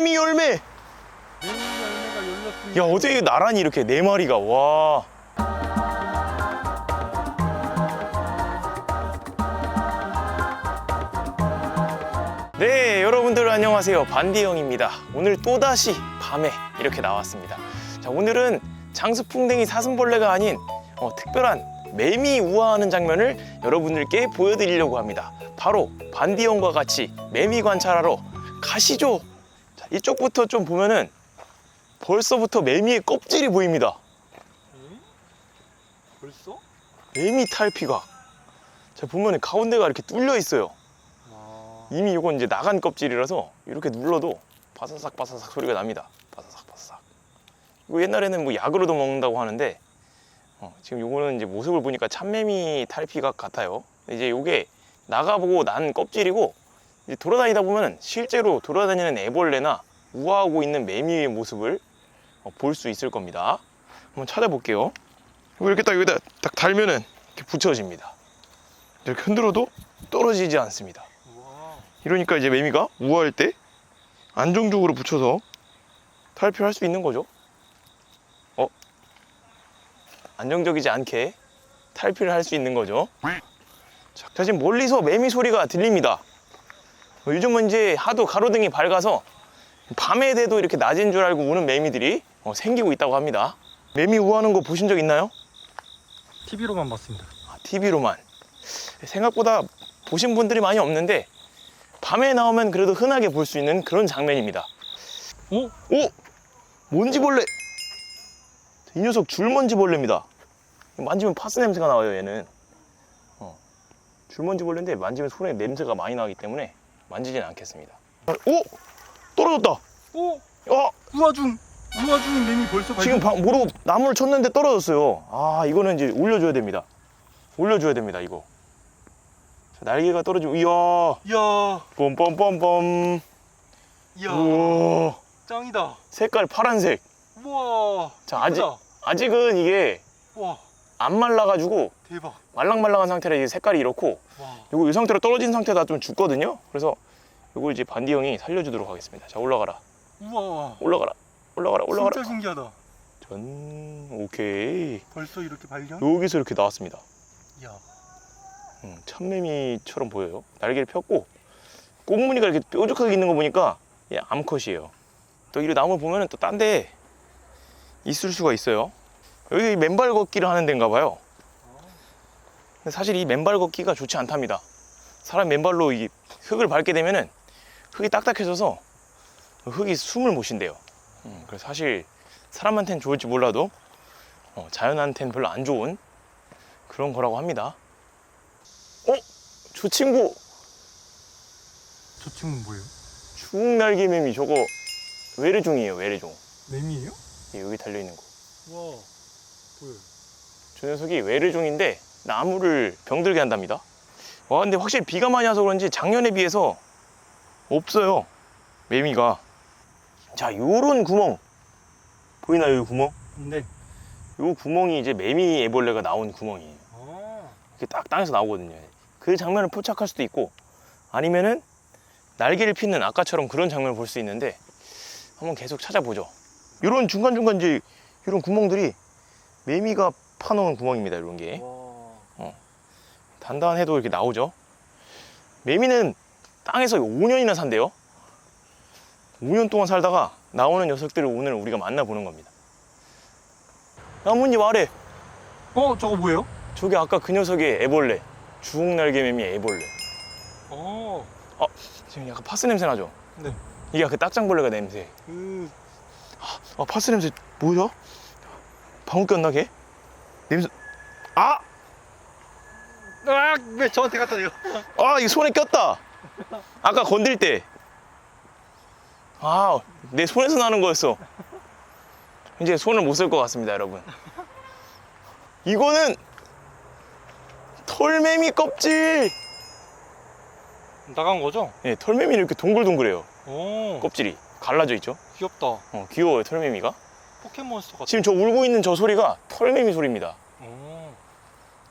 매미 열매. 야 어떻게 나란히 이렇게 네 마리가 와. 네 여러분들 안녕하세요. 반디 형입니다. 오늘 또다시 밤에 이렇게 나왔습니다. 자 오늘은 장수풍뎅이 사슴벌레가 아닌 어, 특별한 매미 우아하는 장면을 여러분들께 보여드리려고 합니다. 바로 반디 형과 같이 매미 관찰하러 가시죠. 자, 이쪽부터 좀 보면은 벌써부터 매미의 껍질이 보입니다 응? 벌써? 매미 탈피각 자 보면 가운데가 이렇게 뚫려 있어요 와. 이미 이건 이제 나간 껍질이라서 이렇게 눌러도 바사삭 바사삭 소리가 납니다. 바사삭 바사삭. 이거 옛날에는 뭐 약으로도 먹는다고 하는데 어, 지금 요거는 이제 모습을 보니까 참매미 탈피각 같아요. 이제 요게 나가보고 난 껍질이고 돌아다니다 보면 실제로 돌아다니는 애벌레나 우아하고 있는 매미의 모습을 어, 볼수 있을 겁니다. 한번 찾아볼게요. 이렇게 딱 여기다 딱 달면은 이렇게 붙여집니다. 이렇게 흔들어도 떨어지지 않습니다. 와. 이러니까 이제 매미가 우아할 때 안정적으로 붙여서 탈피를 할수 있는 거죠. 어? 안정적이지 않게 탈피를 할 수 있는 거죠. 자, 자, 지금 멀리서 매미 소리가 들립니다. 어, 요즘은 이제 하도 가로등이 밝아서 밤에 돼도 이렇게 낮인 줄 알고 우는 매미들이 어, 생기고 있다고 합니다. 매미 우아하는 거 보신 적 있나요? TV로만 봤습니다. TV로만. 생각보다 보신 분들이 많이 없는데 밤에 나오면 그래도 흔하게 볼 수 있는 그런 장면입니다. 어? 오! 먼지벌레! 이 녀석 줄먼지벌레입니다. 만지면 파스 냄새가 나와요, 얘는. 어. 줄먼지벌레인데 만지면 손에 냄새가 많이 나기 때문에 만지진 않겠습니다. 오! 떨어졌다! 오! 어! 우아중! 우아중 매미 벌써 발견. 지금 방- 모로 나무를 쳤는데 떨어졌어요. 아, 이거는 이제 올려줘야 됩니다. 올려줘야 됩니다, 이거. 자, 날개가 떨어지고, 이야! 이야. 뽐뽐뽐뽐. 이야. 우와. 짱이다. 색깔 파란색. 우와. 자, 아직. 아직은 이게 와. 안 말라가지고 대박. 말랑말랑한 상태라 이제 색깔이 이렇고 와. 요거 이 상태로 떨어진 상태다 좀 죽거든요. 그래서 요거 이제 반디 형이 살려주도록 하겠습니다. 자, 올라가라. 우와. 올라가라. 올라가라. 올라가라. 진짜 신기하다. 전, 오케이. 벌써 이렇게 발견? 여기서 이렇게 나왔습니다. 이야. 음, 참매미처럼 보여요. 날개를 폈고 꽁무니가 이렇게 뾰족하게 있는 거 보니까 얘 암컷이에요. 또 이 나무 보면은 또 딴 데 있을 수가 있어요. 여기 맨발 걷기를 하는 데인가 봐요. 근데 사실 이 맨발 걷기가 좋지 않답니다. 사람 맨발로 이 흙을 밟게 되면은 흙이 딱딱해져서 흙이 숨을 못 쉰대요. 음, 그래서 사실 사람한테는 좋을지 몰라도 어, 자연한테는 별로 안 좋은 그런 거라고 합니다. 어? 저 친구 저 친구는 뭐예요? 중날개매미 저거 외래종이에요 외래종 매미예요? 예, 여기 달려있는 거. 와. 저 녀석이 외래종인데 나무를 병들게 한답니다. 와 근데 확실히 비가 많이 와서 그런지 작년에 비해서 없어요 매미가. 자 요런 구멍 보이나요 이 구멍? 네. 요 구멍이 이제 매미 애벌레가 나온 구멍이에요. 아. 이렇게 딱 땅에서 나오거든요. 그 장면을 포착할 수도 있고 아니면은 날개를 핀는 아까처럼 그런 장면을 볼 수 있는데 한번 계속 찾아보죠. 이런 중간중간 이제 이런 구멍들이 매미가 파놓은 구멍입니다. 이런 게 와. 단단해도 이렇게 나오죠. 매미는 땅에서 5년이나 산대요. 5년 동안 살다가 나오는 녀석들을 오늘 우리가 만나보는 겁니다. 나뭇잎 아래 어, 저거 뭐예요? 저게 아까 그 녀석의 애벌레 주홍날개매미 애벌레 어. 지금 약간 파스 냄새 나죠? 네. 이게 그 딱장벌레가 냄새 그 아 파스 냄새 뭐야? 방울 꼈나 걔? 냄새 아! 아, 왜 저한테 갖다 대요? 아 이거 손에 꼈다 아까 건들 때아내 손에서 나는 거였어 이제 손을 못 쓸 것 같습니다 여러분 이거는 털매미 껍질 나간 거죠? 예, 털매미는 이렇게 동글동글해요 오. 껍질이 갈라져 있죠 귀엽다. 어, 귀여워요 털매미가 포켓몬스터 같아. 지금 저 울고 있는 저 소리가 털매미 소리입니다. 오.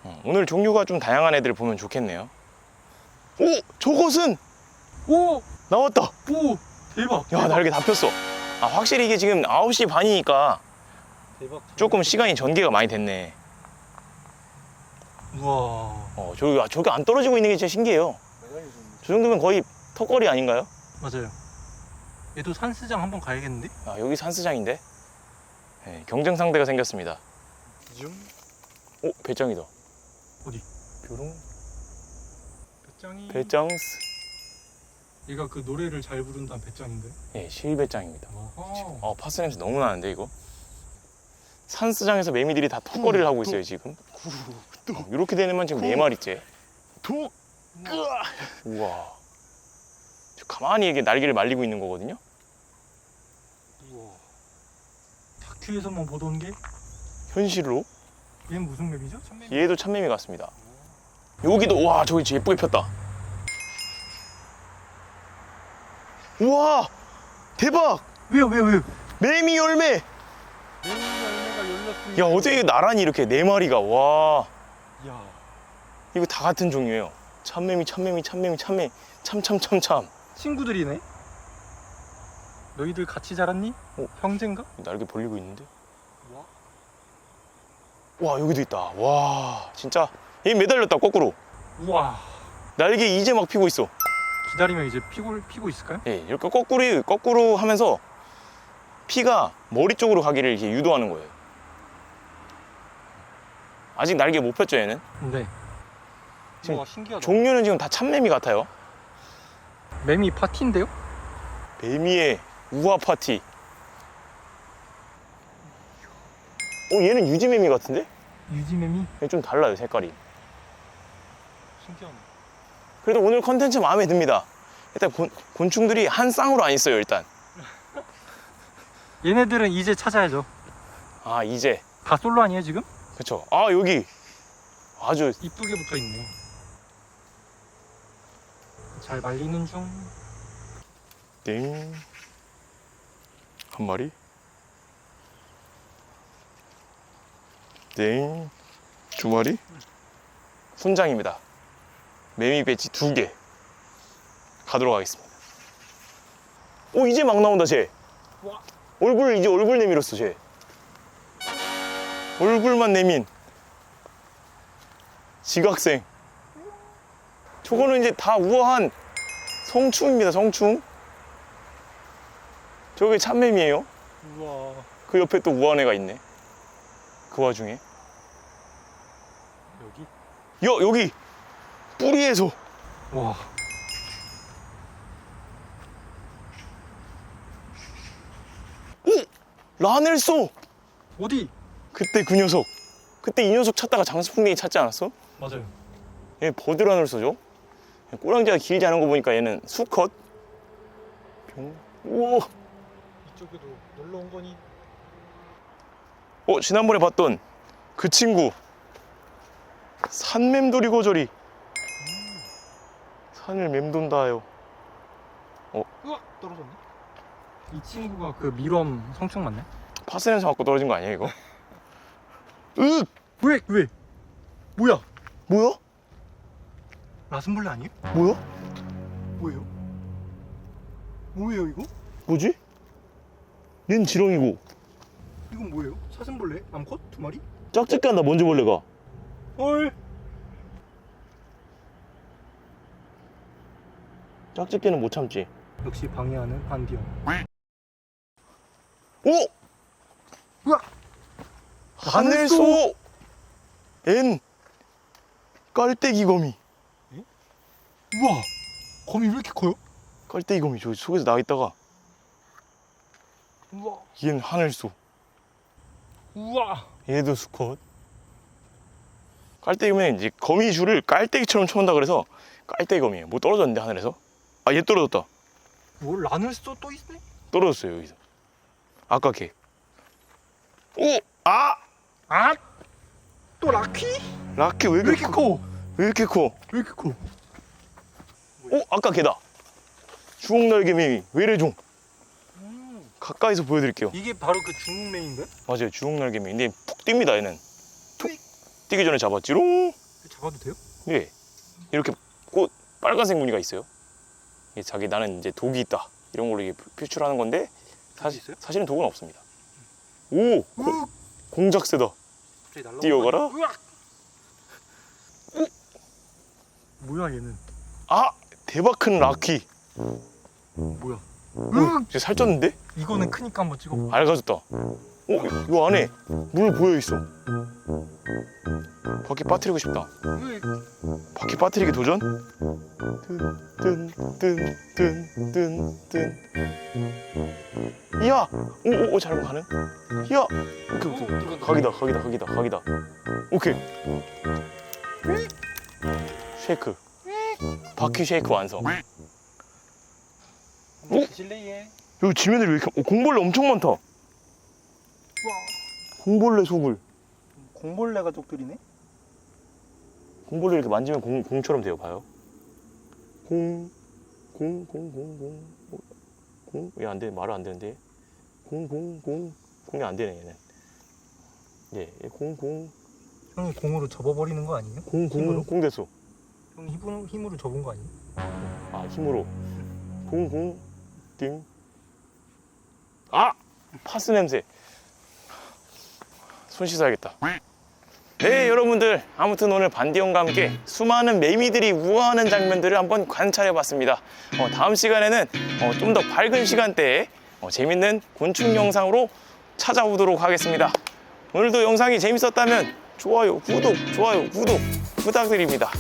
어, 오늘 종류가 좀 다양한 애들 보면 좋겠네요. 오! 저것은 오! 나왔다! 오! 대박. 야 날개 다 폈어 아 확실히 이게 지금 9시 반이니까 대박. 조금 시간이 전개가 많이 됐네 우와. 어 저기, 아, 저기 안 떨어지고 있는 게 진짜 신기해요 저 정도면 거의 턱걸이 아닌가요? 맞아요. 얘도 산스장 한번 가야겠는데? 아 여기 산수장인데 네, 경쟁 상대가 생겼습니다. 중. 오 배짱이다. 어디? 뾰롱? 배짱이. 배짱스. 얘가 그 노래를 잘 부른다는 배짱인가요? 예 실배짱입니다. 어허. 어 파스 냄새 너무 나는데 이거? 산수장에서 매미들이 다 턱걸이를 하고 있어요 지금. 어, 이렇게 되면 지금 네 마리째. 독. 우와. 저 가만히 이게 날개를 말리고 있는 거거든요 우와. 다큐에서만 보던 게 현실로 얘는 무슨 맵이죠? 천맵. 얘도 참매미 같습니다 여기도 와 저기 진짜 예쁘게 폈다 우와 대박 왜요 왜요 왜요? 매미 열매 매미 열매가 열렸습니다. 야 어떻게 나란히 이렇게 네 마리가 와 야. 이거 다 같은 종류예요 참매미 참매미 참매미 참매 참참 참참 친구들이네. 너희들 같이 자랐니? 어. 형제인가? 날개 벌리고 있는데 와. 와 여기도 있다 와 진짜 얘 매달렸다 거꾸로 우와. 날개 이제 막 피고 있어 기다리면 이제 피고 피고 있을까요? 예 이렇게 거꾸로 거꾸로 하면서 피가 머리 쪽으로 가기를 이렇게 유도하는 거예요 아직 날개 못 폈죠 얘는 네. 지금 우와 신기하다. 종류는 지금 다 참매미 같아요 매미 파티인데요? 매미의 우화 파티 어 얘는 유지매미 같은데? 유지매미 얘 좀 달라요 색깔이 신기하네. 그래도 오늘 컨텐츠 마음에 듭니다 일단 곤, 곤충들이 한 쌍으로 안 있어요 일단 얘네들은 이제 찾아야죠. 아 이제 다 솔로 아니에요 지금? 그쵸 아 여기 아주 이쁘게 붙어 있네. 잘 말리는 중. 땡. 한 마리. 땡. 두 마리. 훈장입니다. 매미 배지 두 개. 가도록 하겠습니다. 오, 이제 막 나온다, 쟤. 와. 얼굴, 이제 얼굴 내밀었어, 쟤. 얼굴만 내민. 지각생. 저거는 이제 다 우아한 성충입니다, 성충. 저게 참매미예요. 우와. 그 옆에 또 우한 애가 있네. 그 와중에. 여기. 여, 여기! 뿌리에서! 와. 란을 쏘! 어디? 그때 그 녀석. 그때 이 녀석 찾다가 장수풍뎅이 찾지 않았어? 맞아요. 얘 버드란을 쏘죠? 꼬랑지가 길지 않은 거 보니까 얘는 수컷? 병. 우와! 이쪽에도 놀러 온 거니? 어, 지난번에 봤던 그 친구. 산맴돌이 고저리. 산을 맴돈다요. 우와 떨어졌네. 이 친구가 그 미럼 성충 맞네? 파스 냄새 맡고 떨어진 거 아니야, 이거? 으! 왜 왜? 뭐야? 뭐야? 라슴벌레 아니에요? 뭐야? 뭐예요? 뭐예요 이거? 뭐지? 얜 지렁이고 이건 뭐예요? 사슴벌레? 암컷? 두 마리? 짝짓기 한다 먼지벌레가 헐. 짝짓기는 못 참지 역시 방해하는 반디언. 오! 우와! 하늘소! 엔 깔때기 거미 우와. 거미 왜 이렇게 커요? 깔때기 거미 저기 속에서 나있다가 우와. 얘는 하늘소 우와. 얘도 수컷 깔때기 거미는 이제 거미 줄을 깔때기처럼 쳐온다 그래서 깔때기 거미예요 뭐 떨어졌는데 하늘에서? 아 얘 떨어졌다 뭘 라늘 쏘또 있네? 떨어졌어요 여기서 아까 걔 오! 아! 아! 또 라퀴? 라키 왜왜 이렇게, 이렇게 커? 커? 왜 이렇게 커? 왜 이렇게 커? 오! 아까 걔다 주홍날개미 외래종 음. 가까이서 보여드릴게요 이게 바로 그 중국맨인가요? 맞아요 주홍 날개미 근데 푹 뜁니다 얘는 툭 뛰기 전에 잡았지롱 잡아도 돼요? 예 이렇게 꽃 빨간색 무늬가 있어요 이게 자기 나는 이제 독이 있다 이런 걸로 이게 표출하는 건데 사실 있어요? 사실은 독은 없습니다. 오 공, 공작새다. 갑자기 날라. 뛰어가라. 뭐야 얘는? 아 대박 큰 라키. 뭐야? 이제 살쪘는데? 이거는 크니까 한번 찍어. 알가졌다. 어, 이- 요 안에 물 보여 있어. 바퀴 빠뜨리고 싶다. 바퀴 빠뜨리기 도전? 뜬뜬뜬뜬뜬뜬 이야! 오오오 잘못 가는? 이야! 오케이 오케이 각이다 각이다 각이다 각이다 오케이 쉐이크 바퀴 쉐이크 완성 한번 드실래예? 여기 지면들이 왜 이렇게 어, 공벌레 엄청 많다. 공벌레 속을. 공벌레 가족들이네. 공벌레 이렇게 만지면 공, 공처럼 돼요 봐요. 공, 공, 공, 공, 공, 공, 왜안 돼? 말은 안 되는데. 공, 공, 공, 공이 안 되네 얘는. 예, 얘 공, 공, 형이 공으로 접어버리는 거 아니에요? 공, 힘으로? 공, 공 됐어. 형이 힘으로 힘으로 접은 거 아니에요? 아 힘으로. 공, 공, 띵 아! 파스 냄새. 손 씻어야겠다. 네 여러분들. 아무튼 오늘 반디형과 함께 수많은 매미들이 우아하는 장면들을 한번 관찰해 봤습니다. 어, 다음 시간에는 좀더 밝은 시간대에 어, 재밌는 곤충 영상으로 찾아오도록 하겠습니다. 오늘도 영상이 재밌었다면 좋아요 구독 좋아요 구독 부탁드립니다